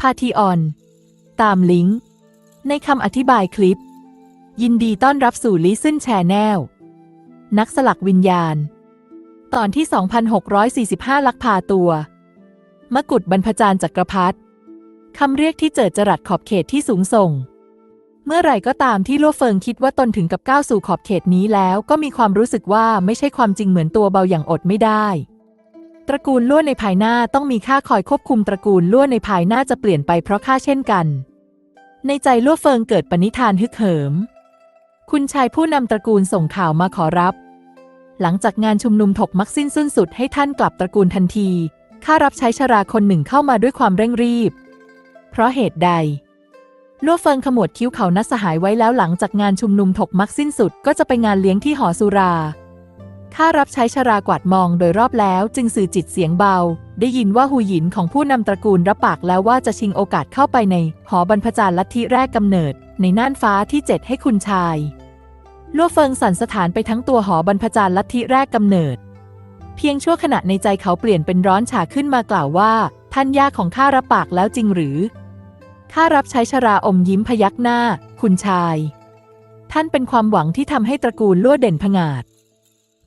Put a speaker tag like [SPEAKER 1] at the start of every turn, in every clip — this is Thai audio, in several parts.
[SPEAKER 1] พาทีออน ตามลิงก์ ในคำอธิบายคลิป ยินดีต้อนรับสู่ Listen Channel นักสลักวิญญาณ ตอนที่ 2645 ลักพาตัว มกุฎบรรพจารย์จักรพรรดิคำเรียกที่เจิดจรัสขอบเขตที่สูงส่ง เมื่อไหร่ก็ตามที่ลัวเฟิงคิดว่าตนถึงกับก้าวสู่ขอบเขตนี้แล้วก็มีความรู้สึกว่าไม่ใช่ความจริงเหมือนตัวเบาอย่างอดไม่ได้ ตระกูลล่วนในภายหน้าต้องมีค่าคอยควบคุมตระกูลล่วนในภายหน้าจะเปลี่ยนไปเพราะค่าเช่นกัน ในใจลัวเฟิงเกิดปณิธานฮึกเหิม คุณชายผู้นำตระกูลส่งข่าวมาขอรับ หลังจากงานชุมนุมถกมักสิ้นสุดสุดให้ท่านกลับตระกูลทันที ข้ารับใช้ชราคนหนึ่งเข้ามาด้วยความเร่งรีบ เพราะเหตุใดลัวเฟิงขมวดคิ้วเขานัดสหายไว้แล้วหลังจากงานชุมนุมถกมักสิ้นสุดก็จะไปงานเลี้ยงที่หอสุรา ข้ารับใช้ชรากวาดมองโดยรอบแล้วจึงสื่อจิตเสียงเบา ได้ยินว่าหูหยินของผู้นำตระกูลรับปากแล้วว่าจะชิงโอกาสเข้าไปใน หอบรรพจารลัทธิแรกกำเนิด ในน่านฟ้าที่เจ็ดให้คุณชายลัวเฟิงสั่นสถานไปทั้งตัวหอบรรพจารลัทธิแรกกำเนิด เพียงชั่วขณะในใจเขาเปลี่ยนเป็นร้อนฉาขึ้นมากล่าวว่า ท่านย่าของข้ารับปากแล้วจริงหรือข้ารับใช้ชราอมยิ้มพยักหน้า คุณชาย ท่านเป็นความหวังที่ทำให้ตระกูลลั่วเด่นผงาด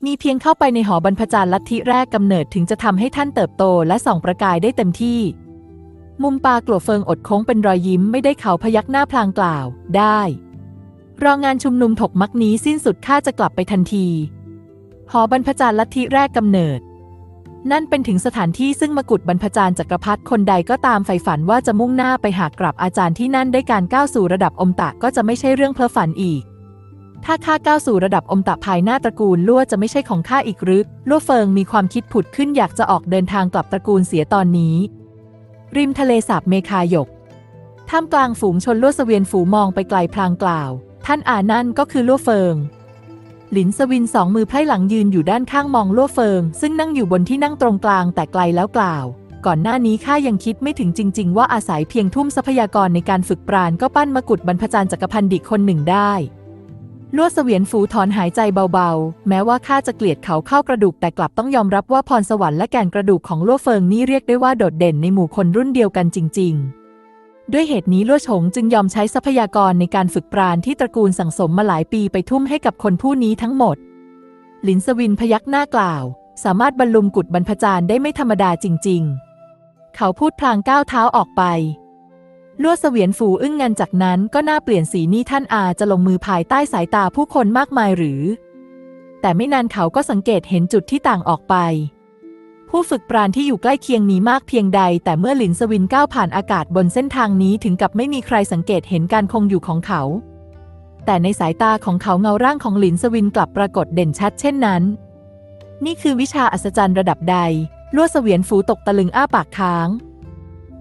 [SPEAKER 1] มีเพียงเข้าไปในหอบรรพจารลัทธิแรกกำเนิดถึงจะทำให้ท่านเติบโตและส่องประกายได้เต็มที่ มุมปากลัวเฟิงอดโค้งเป็นรอยยิ้มไม่ได้เขาพยักหน้าพลางกล่าว ได้ รองานชุมนุมถกมักนี้สิ้นสุดข้าจะกลับไปทันที หอบรรพจารลัทธิแรกกำเนิด นั่นเป็นถึงสถานที่ซึ่งมกุฎบรรพจารย์จักรพรรดิคนใดก็ตามใฝ่ฝันว่าจะมุ่งหน้าไปหากลับอาจารย์ที่นั่นได้การก้าวสู่ระดับอมตะก็จะไม่ใช่เรื่องเพ้อฝันอีก ถ้าข้าก้าวสู่ระดับอมตะภายหน้าตระกูลลั่วจะไม่ใช่ของข้าอีกหรือลั่วเฟิงมีความคิดผุดขึ้นอยากจะออกเดินทางกลับตระกูลเสียตอนนี้ ริมทะเลสาบเมคายก ท่ามกลางฝูงชนลั่วเสวียนฝูมองไปไกลพลางกล่าว ท่านอานั่นก็คือลั่วเฟิง หลินสวินสองมือไพร่หลังยืนอยู่ด้านข้างมองลั่วเฟิง ซึ่งนั่งอยู่บนที่นั่งตรงกลางแต่ไกลแล้วกล่าว ก่อนหน้านี้ข้ายังคิดไม่ถึงจริง ๆ ว่าอาศัยเพียงทุ่มทรัพยากรในการฝึกปราณก็ปั้นมกุฎบรรพจารย์จักรพันดิคนหนึ่งได้ ลั่วเสวียนฝูถอนหายใจเบาๆ แม้ว่าข้าจะเกลียดเขาเข้ากระดูกแต่กลับต้องยอมรับว่าพรสวรรค์และแก่นกระดูกของลั่วเฟิงนี่เรียกได้ว่าโดดเด่นในหมู่คนรุ่นเดียวกันจริง ๆ ด้วยเหตุนี้ลั่วฉงจึงยอมใช้ทรัพยากรในการฝึกปราณที่ตระกูลสั่งสมมาหลายปีไปทุ่มให้กับคนผู้นี้ทั้งหมด หลินสวินพยักหน้ากล่าว สามารถบรรลุมกุฎบรรพจารย์ได้ไม่ธรรมดาจริง ๆ เขาพูดพลางก้าวเท้าออกไป ลั่วเสวียนฝูอึ้งงันจากนั้นก็น่าเปลี่ยนสีนี่ท่านอาจะลงมือภายใต้สายตาผู้คนมากมายหรือ แต่ไม่นานเขาก็สังเกตเห็นจุดที่ต่างออกไป ผู้ฝึกปราณที่อยู่ใกล้เคียงมีมากเพียงใด แต่เมื่อหลินสวินก้าวผ่านอากาศบนเส้นทางนี้ถึงกับไม่มีใครสังเกตเห็นการคงอยู่ของเขา แต่ในสายตาของเขาเงาร่างของหลินสวินกลับปรากฏเด่นชัดเช่นนั้น นี่คือวิชาอัศจรรย์ระดับใดลั่วเสวียนฝูตกตะลึงอ้าปากค้าง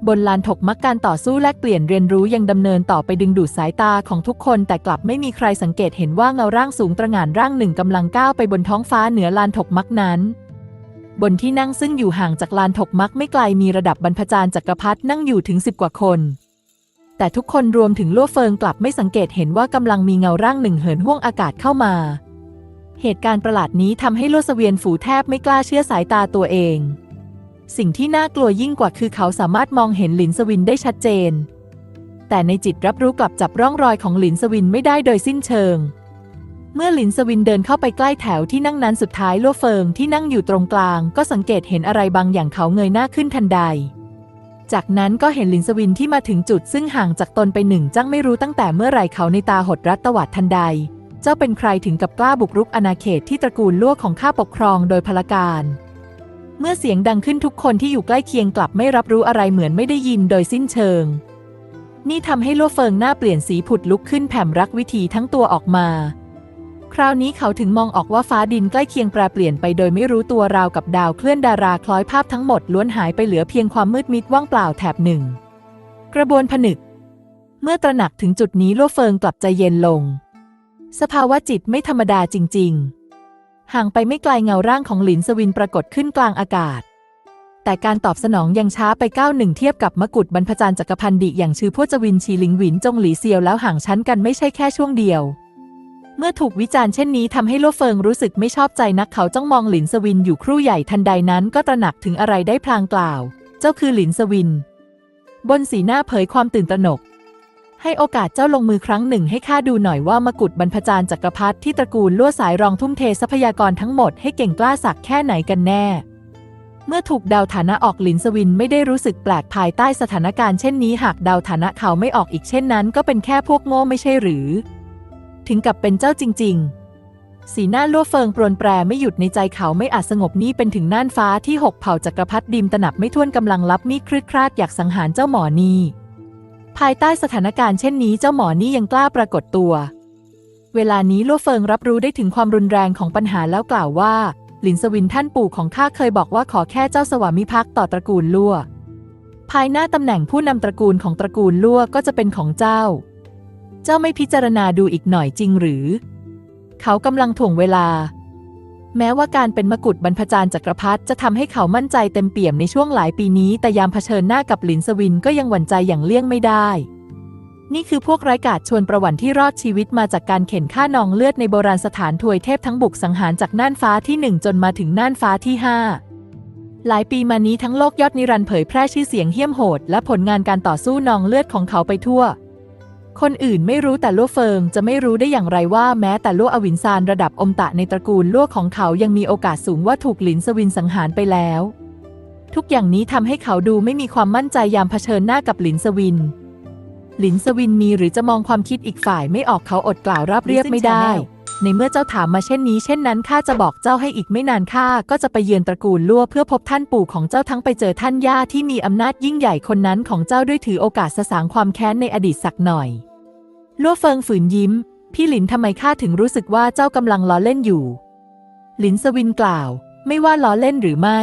[SPEAKER 1] บนลานถกมักการต่อสู้แลกเปลี่ยนเรียนรู้ยังดำเนินต่อไปดึงดูดสายตาของทุกคน แต่กลับไม่มีใครสังเกตเห็นว่าเงาร่างสูงตระหง่านร่างหนึ่งกำลังก้าวไปบนท้องฟ้าเหนือลานถกมักนั้น บนที่นั่งซึ่งอยู่ห่างจากลานถกมักไม่ไกลมีระดับบรรพจารย์จักรพรรดินั่งอยู่ถึงสิบกว่าคน แต่ทุกคนรวมถึงลั่วเฟิงกลับไม่สังเกตเห็นว่ากำลังมีเงาร่างหนึ่งเหินห่วงอากาศเข้ามา เหตุการณ์ประหลาดนี้ทำให้ลั่วเสวียนฝูแทบไม่กล้าเชื่อสายตาตัวเอง สิ่งที่น่ากลัวยิ่งกว่าคือเขาสามารถมองเห็นหลินสวินได้ชัดเจน แต่ในจิตรับรู้กลับจับร่องรอยของหลินสวินไม่ได้โดยสิ้นเชิง เมื่อหลินสวินเดินเข้าไปใกล้แถวที่นั่งนั้นสุดท้ายลัวเฟิงที่นั่งอยู่ตรงกลาง ก็สังเกตเห็นอะไรบางอย่างเขาเงยหน้าขึ้นทันใด จากนั้นก็เห็นหลินสวินที่มาถึงจุดซึ่งห่างจากตนไปหนึ่งจังไม่รู้ตั้งแต่เมื่อไรเขาในตาหดรัดตวัดทันใด เจ้าเป็นใครถึงกับกล้าบุกรุกอาณาเขตที่ตระกูลลั่วของข้าปกครองโดยพลการ เมื่อเสียงดังขึ้นทุกคนที่อยู่ใกล้เคียงกลับไม่รับรู้อะไรเหมือนไม่ได้ยินโดยสิ้นเชิง นี่ทำให้ลัวเฟิงหน้าเปลี่ยนสีผุดลุกขึ้นแผ่มรักวิธีทั้งตัวออกมา คราวนี้เขาถึงมองออกว่าฟ้าดินใกล้เคียงแปรเปลี่ยนไปโดยไม่รู้ตัวราวกับดาวเคลื่อนดาราคล้อยภาพทั้งหมดล้วนหายไปเหลือเพียงความมืดมิดว่างเปล่าแถบหนึ่ง กระบวนผนึก เมื่อตระหนักถึงจุดนี้โลวเฟิงกลับใจเย็นลง สภาวะจิตไม่ธรรมดาจริง ๆ ห่างไปไม่ไกลเงาร่างของหลินสวินปรากฏขึ้นกลางอากาศ แต่การตอบสนองยังช้าไปก้าวหนึ่งเทียบกับมกุฎบรรพจารย์จักรพันธ์ดิอย่างชื่อพวจวินชีหลิงหวินจงหลีเซียวแล้วห่างชั้นกันไม่ใช่แค่ช่วงเดียว เมื่อถูกวิจารณ์เช่นนี้ทำให้โลวเฟิงรู้สึกไม่ชอบใจนักเขาจ้องมองหลินสวินอยู่ครู่ใหญ่ทันใดนั้นก็ตระหนักถึงอะไรได้พลางกล่าว เจ้าคือหลินสวิน บนสีหน้าเผยความตื่นตระหนก ให้โอกาสเจ้าลงมือครั้งหนึ่งให้ข้าดูหน่อยว่ามกุฎบรรพจารย์จักรพรรดิที่ตระกูลลั่วสายรองทุ่มเททรัพยากรทั้งหมดให้เก่งกล้าสักแค่ไหนกันแน่ เมื่อถูกดาวฐานะออกหลินสวินไม่ได้รู้สึกแปลกภายใต้สถานการณ์เช่นนี้หากดาวฐานะเขาไม่ออกอีกเช่นนั้น ก็เป็นแค่พวกโง่ไม่ใช่หรือ ถึงกับเป็นเจ้าจริง ๆสีหน้าลั่วเฟิงปรนแปรไม่หยุดในใจเขาไม่อาจสงบนี้เป็นถึงน่านฟ้าที่หกเผ่าจักรพรรดิดิมตนับไม่ถ้วนกำลังรับมีคลืดคลาดอยากสังหารเจ้าหมอนี่ ภายใต้สถานการณ์เช่นนี้เจ้าหมอนี่ยังกล้าปรากฏตัว เวลานี้ลั่วเฟิงรับรู้ได้ถึงความรุนแรงของปัญหาแล้วกล่าวว่า หลินสวินท่านปู่ของข้าเคยบอกว่าขอแค่เจ้าสวามิภักดิ์ต่อตระกูลลั่ว ภายหน้าตำแหน่งผู้นำตระกูลของตระกูลลั่วก็จะเป็นของเจ้า เจ้าไม่พิจารณาดูอีกหน่อยจริงหรือ เขากำลังถ่วงเวลา แม้ว่าการเป็นมกุฎบรรพจารย์จักรพรรดิจะทำให้เขามั่นใจเต็มเปี่ยมในช่วงหลายปีนี้ แต่ยามเผชิญหน้ากับหลินสวินก็ยังหวั่นใจอย่างเลี่ยงไม่ได้ นี่คือพวกไร้กาจชวนประวันที่รอดชีวิตมาจากการเข็นฆ่านองเลือดในโบราณสถานถวยเทพทั้งบุกสังหารจากน่านฟ้าที่หนึ่งจนมาถึงน่านฟ้าที่ห้าหลายปีมานี้ทั้งโลกยอดนิรันเผยแพร่ชื่อเสียงเหี้ยมโหด และผลงานการต่อสู้นองเลือดของเขาไปทั่ว คนอื่นไม่รู้แต่ลั่วเฟิงจะไม่รู้ได้อย่างไรว่าแม้แต่ลั่วอวินซานระดับอมตะในตระกูลลั่วของเขายังมีโอกาสสูงว่าถูกหลินสวินสังหารไปแล้ว ทุกอย่างนี้ทำให้เขาดูไม่มีความมั่นใจยามเผชิญหน้ากับหลินสวิน หลินสวินมีหรือจะมองความคิดอีกฝ่ายไม่ออกเขาอดกล่าวราบเรียบไม่ได้ ในเมื่อเจ้าถามมาเช่นนี้ เช่นนั้นข้าจะบอกเจ้าให้อีกไม่นานข้าก็จะไปเยือนตระกูลลั่วเพื่อพบท่านปู่ของเจ้าทั้งไปเจอท่านย่าที่มีอำนาจยิ่งใหญ่คนนั้นของเจ้าด้วยถือโอกาสสสางความแค้นในอดีตสักหน่อยลั่วเฟิงฝืนยิ้ม พี่หลินทำไมข้าถึงรู้สึกว่าเจ้ากำลังล้อเล่นอยู่ หลินสวินกล่าว ไม่ว่าล้อเล่นหรือไม่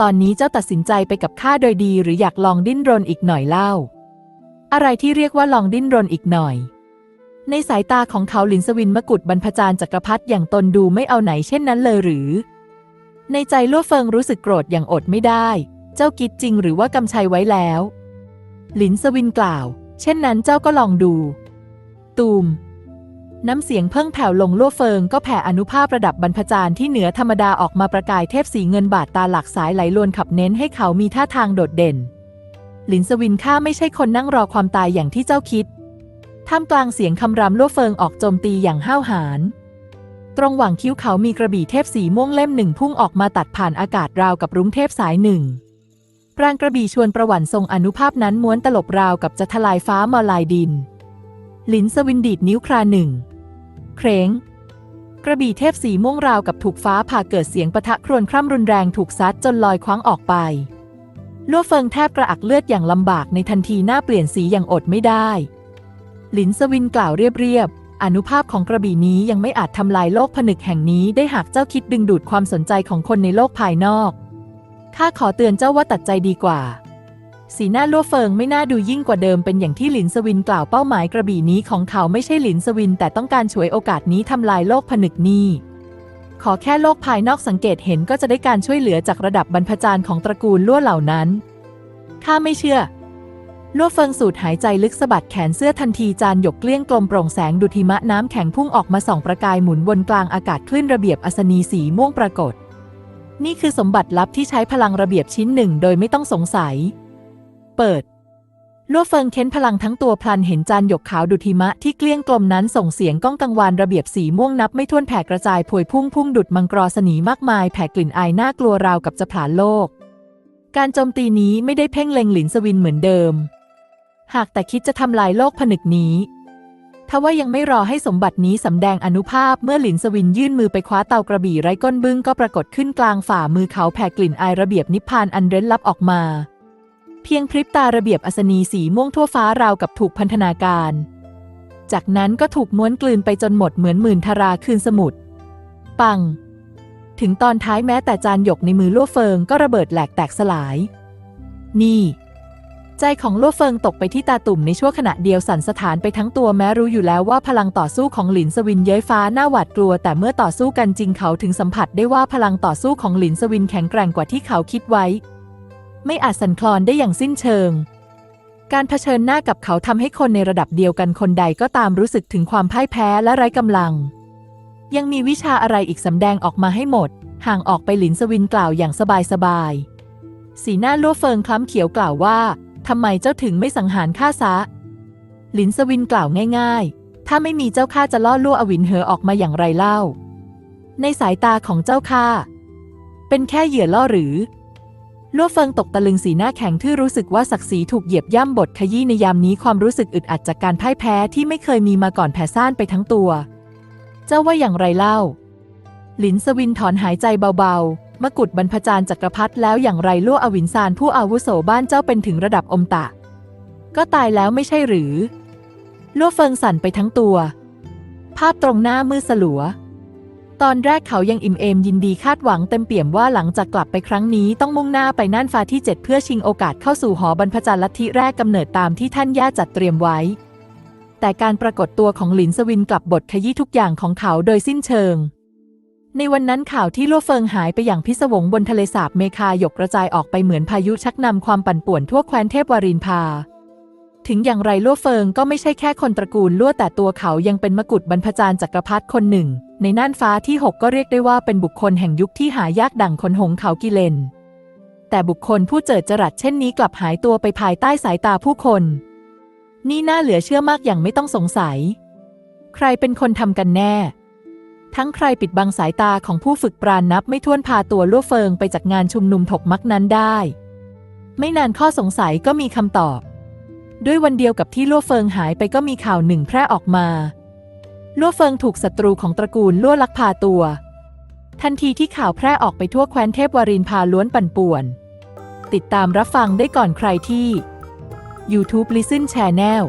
[SPEAKER 1] ตอนนี้เจ้าตัดสินใจไปกับข้าโดยดีหรืออยากลองดิ้นรนอีกหน่อยเล่า อะไรที่เรียกว่าลองดิ้นรนอีกหน่อย ในสายตาของเขาหลินสวินมกุฎบรรพจารย์จักรพรรดิอย่างตนดูไม่เอาไหนเช่นนั้นเลยหรือ ในใจลั่วเฟิงรู้สึกโกรธอย่างอดไม่ได้ เจ้ากิดจริงหรือว่ากำชัยไว้แล้ว หลินสวินกล่าว เช่นนั้นเจ้าก็ลองดู ตูม น้ำเสียงเพิ่งแผ่วลงลั่วเฟิงก็แผ่อนุภาพระดับบรรพจารย์ที่เหนือธรรมดาออกมาประกายเทพสีเงินบาทตาหลักสายไหลลวนขับเน้นให้เขามีท่าทางโดดเด่น หลินสวินข้าไม่ใช่คนนั่งรอความตายอย่างที่เจ้าคิด ท่ามกลางเสียงคำรามลั่วเฟิงออกโจมตีอย่างห้าวหาญ ตรงหว่างคิ้วเขามีกระบี่เทพสีม่วงเล่มหนึ่งพุ่งออกมาตัดผ่านอากาศราวกับรุ้งเทพสายหนึ่งปรางกระบี่ชวนประวันทรงอนุภาพนั้นม้วนตลบราวกับจะทลายฟ้ามาลายดิน หลินสวินดีดนิ้วคราหนึ่ง เคร้งกระบี่เทพสีม่วงราวกับถูกฟ้าผ่าเกิดเสียงปะทะครวญคร่ำรุนแรงถูกซัดจนลอยคว้างออกไปลั่วเฟิงแทบกระอักเลือดอย่างลำบากในทันทีหน้าเปลี่ยนสีอย่างอดไม่ได้ หลินสวินกล่าวเรียบๆ อนุภาพของกระบี่นี้ยังไม่อาจทำลายโลกผนึกแห่งนี้ได้หากเจ้าคิดดึงดูดความสนใจของคนในโลกภายนอก ข้าขอเตือนเจ้าว่าตัดใจดีกว่า สีหน้าลั่วเฟิงไม่น่าดูยิ่งกว่าเดิมเป็นอย่างที่หลินสวินกล่าวเป้าหมายกระบี่นี้ของเขาไม่ใช่หลินสวิน แต่ต้องการฉวยโอกาสนี้ทำลายโลกผนึกนี้ ขอแค่โลกภายนอกสังเกตเห็นก็จะได้การช่วยเหลือจากระดับบรรพจารย์ของตระกูลลั่วเหล่านั้น ข้าไม่เชื่อ ลั่วเฟิงสูดหายใจลึกสะบัดแขนเสื้อทันทีจานหยกเกลี้ยงกลมโปร่งแสงดุจหิมะน้ำแข็งพุ่งออกมาส่องประกายหมุนวนกลางอากาศคลื่นระเบียบอัศนีสีม่วงปรากฏ นี่คือสมบัติลับที่ใช้พลังระเบียบชิ้นหนึ่งโดยไม่ต้องสงสัย เปิดลั่วเฟิงเค้นพลังทั้งตัวพลันเห็นจานหยกขาวดุจหิมะที่เกลี้ยงกลมนั้นส่งเสียงก้องกังวานระเบียบสีม่วงนับไม่ถ้วนแผ่กระจายพวยพุ่งพุ่งดุดมังกรสนีมากมายแผ่กลิ่นอายน่ากลัวราวกับจะผลาญโลก การโจมตีนี้ไม่ได้เพ่งเล็งหลินสวินเหมือนเดิม หากแต่คิดจะทำลายโลกผนึกนี้ทว่ายังไม่รอให้สมบัตินี้สำแดงอนุภาพเมื่อหลินสวินยื่นมือไปคว้าเตากระบี่ไร้ก้นบึ้งก็ปรากฏขึ้นกลางฝ่ามือเขาแผ่กลิ่นอายระเบียบนิพพานอันเร้นลับออกมา เพียงพริบตาระเบียบอัศนีสีม่วงทั่วฟ้าราวกับถูกพันธนาการ จากนั้นก็ถูกม้วนกลืนไปจนหมดเหมือนหมื่นทราคืนสมุทรปัง ถึงตอนท้ายแม้แต่จานหยกในมือลั่วเฟิงก็ระเบิดแหลกแตกสลาย นี่ ใจของลั่วเฟิงตกไปที่ตาตุ่มในชั่วขณะเดียวสั่นสถานไปทั้งตัวแม้รู้อยู่แล้วว่าพลังต่อสู้ของหลินสวินเย้ยฟ้าหน้าหวาดกลัว แต่เมื่อต่อสู้กันจริงเขาถึงสัมผัสได้ว่าพลังต่อสู้ของหลินสวินแข็งแกร่งกว่าที่เขาคิดไว้ ไม่อาจสั่นคลอนได้อย่างสิ้นเชิง การเผชิญหน้ากับเขาทำให้คนในระดับเดียวกันคนใดก็ตามรู้สึกถึงความพ่ายแพ้และไร้กำลัง ยังมีวิชาอะไรอีกสำแดงออกมาให้หมด ห่างออกไปหลินสวินกล่าวอย่างสบายๆสีหน้าลั่วเฟิงคล้ำเขียวกล่าวว่า ทำไมเจ้าถึงไม่สังหารข้าซะ หลินสวินกล่าวง่ายๆ ถ้าไม่มีเจ้าข้าจะล่อลั่วอวินเหอออกมาอย่างไรเล่า ในสายตาของเจ้าข้า เป็นแค่เหยื่อล่อหรือลั่วเฟิงตกตะลึงสีหน้าแข็งที่รู้สึกว่าศักดิ์ศรีถูกเหยียบย่ำบทขยี้ในยามนี้ความรู้สึกอึดอัดจากการพ่ายแพ้ที่ไม่เคยมีมาก่อนแผ่ซ่านไปทั้งตัว เจ้าว่าอย่างไรเล่า หลินสวินถอนหายใจเบาๆ มกุฎบรรพจารย์จักรพรรดิแล้วอย่างไรลั่วอวินซานผู้อาวุโสบ้านเจ้าเป็นถึงระดับอมตะ ก็ตายแล้วไม่ใช่หรือลั่วเฟิงสั่นไปทั้งตัว ภาพตรงหน้ามืดสลัว ตอนแรกเขายังอิ่มเอมยินดีคาดหวังเต็มเปี่ยมว่าหลังจากกลับไปครั้งนี้ต้องมุ่งหน้าไปน่านฟ้าที่เจ็ดเพื่อชิงโอกาสเข้าสู่หอบรรพจารลัทธิแรกกำเนิดตามที่ท่านย่าจัดเตรียมไว้ แต่การปรากฏตัวของหลินสวินกลับบทขยี้ทุกอย่างของเขาโดยสิ้นเชิง ในวันนั้นข่าวที่ลั่วเฟิงหายไปอย่างพิศวงบนทะเลสาบเมคาหยกกระจายออกไปเหมือนพายุชักนำความปั่นป่วนทั่วแคว้นเทพวารินพา ถึงอย่างไรลั่วเฟิงก็ไม่ใช่แค่คนตระกูลลั่วแต่ตัวเขายังเป็นมกุฎบรรพจารย์จักรพรรดิคนหนึ่ง ในน่านฟ้าที่หกก็เรียกได้ว่าเป็นบุคคลแห่งยุคที่หายากดั่งคนหงเขากิเลน แต่บุคคลผู้เจิดจรัสเช่นนี้กลับหายตัวไปภายใต้สายตาผู้คน นี่น่าเหลือเชื่อมากอย่างไม่ต้องสงสัย ใครเป็นคนทำกันแน่ ทั้งใครปิดบังสายตาของผู้ฝึกปราณนับไม่ถ้วนพาตัวลั่วเฟิงไปจากงานชุมนุมถกมักนั้นได้ ไม่นานข้อสงสัยก็มีคำตอบ ด้วยวันเดียวกับที่ลั่วเฟิงหายไปก็มีข่าวหนึ่งแพร่ออกมาลั่วเฟิงถูกศัตรูของตระกูลลั่วลักพาตัว ทันทีที่ข่าวแพร่ออกไปทั่วแคว้นเทพวารินพาล้วนปั่นป่วน ติดตามรับฟังได้ก่อนใครที่ YouTube Listen Channel